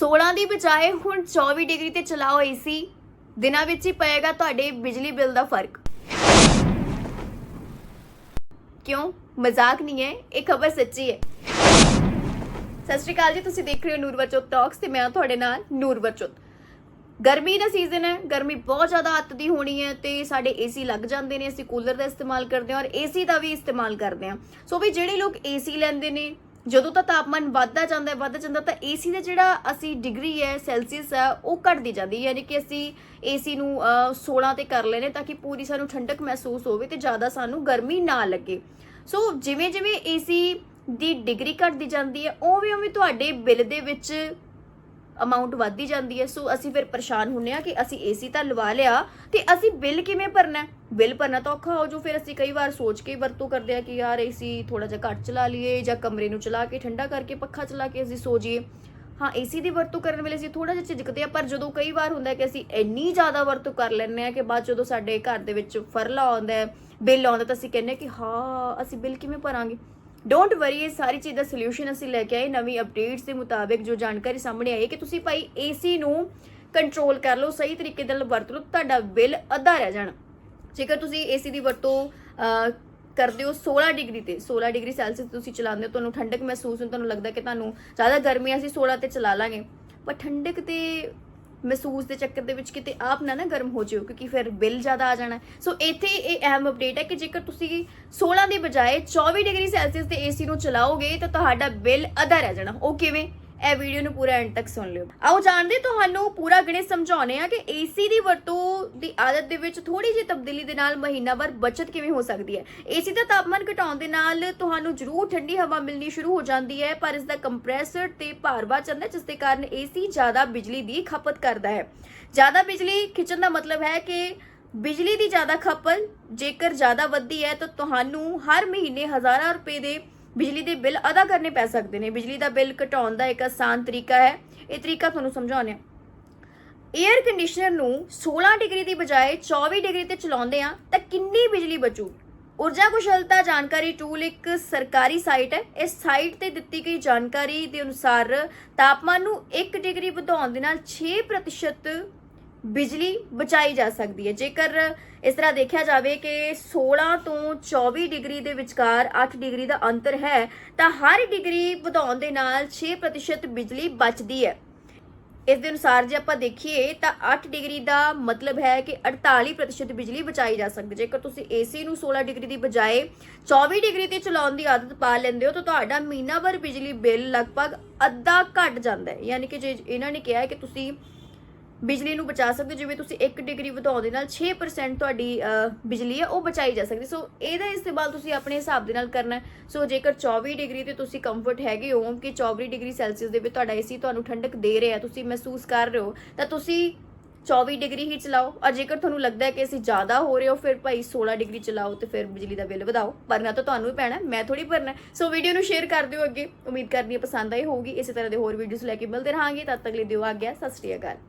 16 ਦੀ ਬਜਾਏ ਹੁਣ 24 ਡਿਗਰੀ ਤੇ ਚਲਾਓ ਏਸੀ ਦਿਨਾਂ ਵਿੱਚ ਹੀ ਪਏਗਾ ਤੁਹਾਡੇ ਬਿਜਲੀ ਬਿੱਲ ਦਾ ਫ਼ਰਕ। ਕਿਉਂ? ਮਜ਼ਾਕ ਨਹੀਂ ਹੈ, ਇਹ ਖਬਰ ਸੱਚੀ ਹੈ। ਸਤਿ ਸ਼੍ਰੀ ਅਕਾਲ ਜੀ, ਤੁਸੀਂ ਦੇਖ ਰਹੇ ਹੋ ਨੂਰਵਰਚੋਤ ਟਾਕਸ ਤੇ ਮੈਂ ਤੁਹਾਡੇ ਨਾਲ ਨੂਰਵਰਚੋਤ ਗਰਮੀ ਦਾ ਸੀਜ਼ਨ ਹੈ, ਗਰਮੀ ਬਹੁਤ ਜ਼ਿਆਦਾ ਅੱਤ ਦੀ ਹੋਣੀ ਹੈ ਤੇ ਸਾਡੇ ਏਸੀ ਲੱਗ ਜਾਂਦੇ ਨੇ, ਅਸੀਂ ਕੂਲਰ ਦਾ ਇਸਤੇਮਾਲ ਕਰਦੇ ਹਾਂ ਔਰ ਏਸੀ ਦਾ ਵੀ ਇਸਤੇਮਾਲ ਕਰਦੇ ਹਾਂ। ਸੋ ਵੀ ਜਿਹੜੇ ਲੋਕ ਏਸੀ ਲੈਂਦੇ ਨੇ ਜਦੋਂ ਤਾਂ ਤਾਪਮਾਨ ਵੱਧਦਾ ਜਾਂਦਾ ਹੈ ਵੱਧਦਾ ਜਾਂਦਾ ਤਾਂ ਏਸੀ ਦਾ ਜਿਹੜਾ ਅਸੀਂ ਡਿਗਰੀ ਹੈ ਸੈਲਸੀਅਸ ਹੈ ਉਹ ਘਟਦੀ ਜਾਂਦੀ ਹੈ। ਯਾਨੀ ਕਿ ਅਸੀਂ ਏਸੀ ਨੂੰ ਅਹ, 16 ਤੇ ਕਰ ਲੈਨੇ ਤਾਂ ਕਿ ਪੂਰੀ ਸਾਨੂੰ ਠੰਡਕ ਮਹਿਸੂਸ ਹੋਵੇ ਤੇ ਜ਼ਿਆਦਾ ਸਾਨੂੰ ਗਰਮੀ ਨਾ ਲੱਗੇ। ਸੋ ਜਿਵੇਂ ਜਿਵੇਂ ਏਸੀ ਦੀ ਡਿਗਰੀ ਘਟਦੀ ਜਾਂਦੀ ਹੈ ਉਵੇਂ ਉਵੇਂ ਤੁਹਾਡੇ ਬਿੱਲ ਦੇ ਵਿੱਚ ਅਮਾਉਂਟ ਵੱਧਦੀ ਜਾਂਦੀ ਹੈ। ਸੋ ਅਸੀਂ ਫਿਰ ਪਰੇਸ਼ਾਨ ਹੁੰਨੇ ਆ ਕਿ ਅਸੀਂ ਏਸੀ ਤਾਂ ਲਵਾ ਲਿਆ ਤੇ ਅਸੀਂ ਬਿੱਲ ਕਿਵੇਂ ਭਰਨਾ ਬਿੱਲ ਭਰਨਾ ਤਾਂ ਔਖਾ ਹੋ ਜੋ ਫਿਰ ਅਸੀਂ ਕਈ ਵਾਰ ਸੋਚ ਕੇ ਹੀ ਵਰਤੋਂ ਕਰਦੇ ਆ ਕਿ ਯਾਰ ਏਸੀ ਥੋੜਾ ਜਿਹਾ ਘੱਟ ਚਲਾ ਲਈਏ ਜਾਂ ਕਮਰੇ ਨੂੰ ਚਲਾ ਕੇ ਠੰਡਾ ਕਰਕੇ ਪੱਖਾ ਚਲਾ ਕੇ ਅਸੀਂ ਸੋ ਜਾਈਏ। ਹਾਂ ਏਸੀ ਦੀ ਵਰਤੋਂ ਕਰਨ ਵੇਲੇ ਅਸੀਂ ਥੋੜਾ ਜਿਹਾ ਝਿਜਕਦੇ ਆ ਪਰ ਜਦੋਂ ਕਈ ਵਾਰ ਹੁੰਦਾ ਕਿ ਅਸੀਂ ਇੰਨੀ ਜ਼ਿਆਦਾ ਵਰਤੋਂ ਕਰ ਲੈਂਦੇ ਆ ਕਿ ਬਾਅਦ ਜਦੋਂ ਸਾਡੇ ਘਰ ਦੇ ਵਿੱਚ ਫਰਲਾ ਆਉਂਦਾ ਬਿੱਲ ਆਉਂਦਾ ਤਾਂ ਅਸੀਂ ਕਹਿੰਦੇ ਕਿ ਹਾਂ, ਅਸੀਂ ਬਿੱਲ ਕਿਵੇਂ ਭਰਾਂਗੇ? ਡੋਂਟ ਵਰੀ ਇਹ ਸਾਰੀ ਚੀਜ਼ ਦਾ ਸੋਲੂਸ਼ਨ ਅਸੀਂ ਲੈ ਕੇ ਆਏ, ਨਵੀਂ ਅਪਡੇਟਸ ਦੇ ਮੁਤਾਬਿਕ ਜੋ ਜਾਣਕਾਰੀ ਸਾਹਮਣੇ ਆਈ ਕਿ ਤੁਸੀਂ ਭਾਈ ਏਸੀ ਨੂੰ ਕੰਟਰੋਲ ਕਰ ਲਓ, ਸਹੀ ਤਰੀਕੇ ਨਾਲ ਵਰਤ ਲਓ, ਤੁਹਾਡਾ ਬਿੱਲ ਅੱਧਾ ਰਹਿ ਜਾਣਾ। ਜੇਕਰ ਤੁਸੀਂ ਏਸੀ ਦੀ ਵਰਤੋਂ ਕਰਦੇ ਹੋ 16 ਡਿਗਰੀ ਤੇ 16 ਡਿਗਰੀ ਸੈਲਸੀਅਸ ਤੁਸੀਂ ਚਲਾਉਂਦੇ ਹੋ, ਤੁਹਾਨੂੰ ਠੰਡਕ ਮਹਿਸੂਸ ਹੁੰਦੀ ਤੁਹਾਨੂੰ ਲੱਗਦਾ ਕਿ ਤੁਹਾਨੂੰ ਜ਼ਿਆਦਾ ਗਰਮੀ ਅਸੀਂ 16 ਤੇ ਚਲਾ ਲਾਂਗੇ। ਪਰ ਠੰਡਕ ਤੇ ਮਹਿਸੂਸ ਦੇ ਚੱਕਰ ਦੇ ਵਿੱਚ ਕਿਤੇ ਆਪ ਨਾ ਨਾ ਗਰਮ ਹੋ ਜਿਓ ਕਿਉਂਕਿ ਫਿਰ ਬਿੱਲ ਜ਼ਿਆਦਾ ਆ ਜਾਣਾ ਸੋ ਇੱਥੇ ਇਹ ਅਹਿਮ ਅਪਡੇਟ ਹੈ ਕਿ ਜੇਕਰ ਤੁਸੀਂ 16 ਦੀ ਬਜਾਏ 24 ਡਿਗਰੀ ਸੈਲਸੀਅਸ ਤੇ ਏਸੀ ਨੂੰ ਚਲਾਓਗੇ, ਤਾਂ ਤੁਹਾਡਾ ਬਿੱਲ ਅੱਧਾ ਰਹਿ ਜਾਣਾ। ਉਹ ਕਿਵੇਂ? ਇਹ ਵੀਡੀਓ ਨੂੰ ਪੂਰਾ ਐਂਡ ਤੱਕ ਸੁਣ ਲਿਓ। ਆਓ ਜਾਣਦੇ ਤੁਹਾਨੂੰ ਪੂਰਾ ਗਣਿਤ ਸਮਝਾਉਣੇ ਆ ਕਿ ਏਸੀ ਦੀ ਵਰਤੋਂ ਦੀ ਆਦਤ ਦੇ ਵਿੱਚ ਥੋੜੀ ਜਿਹੀ ਤਬਦੀਲੀ ਦੇ ਨਾਲ ਮਹੀਨਾਵਾਰ ਬਚਤ ਕਿਵੇਂ ਹੋ ਸਕਦੀ ਹੈ? ਏਸੀ ਦਾ ਤਾਪਮਾਨ ਘਟਾਉਣ ਦੇ ਨਾਲ ਤੁਹਾਨੂੰ ਜ਼ਰੂਰ ਠੰਡੀ ਹਵਾ ਮਿਲਣੀ ਸ਼ੁਰੂ ਹੋ ਜਾਂਦੀ ਹੈ, ਪਰ ਇਸ ਦਾ ਕੰਪਰੈਸਰ ਤੇ ਭਾਰ ਵੱਧ ਜਾਂਦਾ ਜਿਸ ਦੇ ਕਾਰਨ ਏਸੀ ਜ਼ਿਆਦਾ ਬਿਜਲੀ ਦੀ ਖਪਤ ਕਰਦਾ ਹੈ। ਜ਼ਿਆਦਾ ਬਿਜਲੀ ਖਿੱਚਣ ਦਾ ਮਤਲਬ ਹੈ ਕਿ ਬਿਜਲੀ ਦੀ ਜ਼ਿਆਦਾ ਖਪਤ ਜੇਕਰ ਜ਼ਿਆਦਾ ਵੱਧਦੀ ਹੈ ਤਾਂ ਤੁਹਾਨੂੰ ਹਰ ਮਹੀਨੇ ਹਜ਼ਾਰਾਂ ਰੁਪਏ ਦੇ ਬਿਜਲੀ ਦੇ ਬਿੱਲ ਅਦਾ ਕਰਨੇ ਪੈ ਸਕਦੇ ਨੇ। ਬਿਜਲੀ ਦਾ ਬਿੱਲ ਘਟਾਉਣ ਦਾ ਇੱਕ ਆਸਾਨ ਤਰੀਕਾ ਹੈ। ਇਹ ਤਰੀਕਾ ਤੁਹਾਨੂੰ ਸਮਝਾਉਂਦੇ ਹਾਂ। 에ਅਰ ਕੰਡੀਸ਼ਨਰ ਨੂੰ 16 ਡਿਗਰੀ ਦੀ ਬਜਾਏ 24 ਡਿਗਰੀ ਤੇ ਚਲਾਉਂਦੇ ਆ ਤਾਂ ਕਿੰਨੀ ਬਿਜਲੀ ਬਚੂ? ਊਰਜਾ ਕੁਸ਼ਲਤਾ ਜਾਣਕਾਰੀ ਟੂਲ ਇੱਕ ਸਰਕਾਰੀ ਸਾਈਟ ਹੈ। ਇਸ ਸਾਈਟ ਤੇ ਦਿੱਤੀ ਗਈ ਜਾਣਕਾਰੀ ਦੇ ਅਨੁਸਾਰ ਤਾਪਮਾਨ ਨੂੰ 1 ਡਿਗਰੀ ਵਧਾਉਣ ਦੇ ਨਾਲ 6% ਬਿਜਲੀ ਬਚਾਈ ਜਾ ਸਕਦੀ ਹੈ। ਜੇਕਰ ਇਸ ਤਰ੍ਹਾਂ ਦੇਖਿਆ ਜਾਵੇ ਕਿ 16 ਤੋਂ 24 ਡਿਗਰੀ ਦੇ ਵਿਚਕਾਰ 8 ਡਿਗਰੀ ਦਾ ਅੰਤਰ ਹੈ, ਤਾਂ ਹਰ ਡਿਗਰੀ ਵਧਾਉਣ ਦੇ ਨਾਲ 6% ਬਿਜਲੀ ਬਚਦੀ ਹੈ। ਇਸ ਦੇ ਅਨੁਸਾਰ ਜੇ ਆਪਾਂ ਦੇਖੀਏ, ਤਾਂ 8 ਡਿਗਰੀ ਦਾ ਮਤਲਬ ਹੈ ਕਿ 48% ਬਿਜਲੀ ਬਚਾਈ ਜਾ ਸਕਦੀ ਜੇਕਰ ਤੁਸੀਂ AC ਨੂੰ 16 ਡਿਗਰੀ ਦੀ ਬਜਾਏ 24 ਡਿਗਰੀ ਤੇ ਚਲਾਉਣ ਦੀ ਆਦਤ ਪਾ ਲੈਂਦੇ ਹੋ, ਤਾਂ ਤੁਹਾਡਾ ਮਹੀਨਾਵਾਰ ਬਿਜਲੀ ਬਿੱਲ ਲਗਭਗ ਅੱਧਾ ਘਟ ਜਾਂਦਾ ਹੈ। ਯਾਨੀ ਕਿ ਜੇ ਇਹਨਾਂ ਨੇ ਕਿਹਾ ਹੈ ਕਿ ਤੁਸੀਂ ਬਿਜਲੀ ਨੂੰ ਬਚਾ ਸਕਦੇ ਹੋ। ਜਿਵੇਂ ਤੁਸੀਂ 1 ਡਿਗਰੀ ਵਧਾਉਣ ਦੇ ਨਾਲ 6% ਤੁਹਾਡੀ ਬਿਜਲੀ ਹੈ, ਉਹ ਬਚਾਈ ਜਾ ਸਕਦੀ। ਸੋ ਇਹਦਾ ਇਸਤੇਮਾਲ ਤੁਸੀਂ ਆਪਣੇ ਹਿਸਾਬ ਦੇ ਨਾਲ ਕਰਨਾ ਸੋ ਜੇਕਰ 24 ਡਿਗਰੀ ਤੇ ਤੁਸੀਂ ਕੰਫਰਟ ਹੈਗੇ ਹੋ ਕਿ 24 ਡਿਗਰੀ ਸੈਲਸੀਅਸ ਦੇ ਵਿੱਚ ਤੁਹਾਡਾ ਏਸੀ ਤੁਹਾਨੂੰ ਠੰਡਕ ਦੇ ਰਿਹਾ ਤੁਸੀਂ ਮਹਿਸੂਸ ਕਰ ਰਹੇ ਹੋ, ਤਾਂ ਤੁਸੀਂ 24 ਡਿਗਰੀ ਹੀ ਚਲਾਓ। ਔਰ ਜੇਕਰ ਤੁਹਾਨੂੰ ਲੱਗਦਾ ਹੈ ਕਿ ਅਸੀਂ ਜ਼ਿਆਦਾ ਹੋ ਰਹੇ ਹੋ, ਫਿਰ ਭਾਈ 16 ਡਿਗਰੀ ਚਲਾਓ ਤੇ ਫਿਰ ਬਿਜਲੀ ਦਾ ਬਿੱਲ ਵਧਾਓ। ਭਰਨਾ ਤਾਂ ਤੁਹਾਨੂੰ ਹੀ ਪੈਣਾ ਮੈਂ ਥੋੜੀ ਭਰਨਾ ਸੋ ਵੀਡੀਓ ਨੂੰ ਸ਼ੇਅਰ ਕਰ ਦਿਓ ਅੱਗੇ। ਉਮੀਦ ਕਰਦੀ ਹਾਂ ਪਸੰਦ ਆਈ ਹੋਊਗੀ। ਇਸੇ ਤਰ੍ਹਾਂ ਦੇ ਹੋਰ ਵੀਡੀਓਜ਼ ਲੈ ਕੇ ਮਿਲਦੇ ਰਹਾਂਗੇ। ਤਦ ਤੱਕ ਲਈ ਦਿਓ ਆਗਿਆ। ਸਤਿ ਸ਼੍ਰੀ ਅਕਾਲ।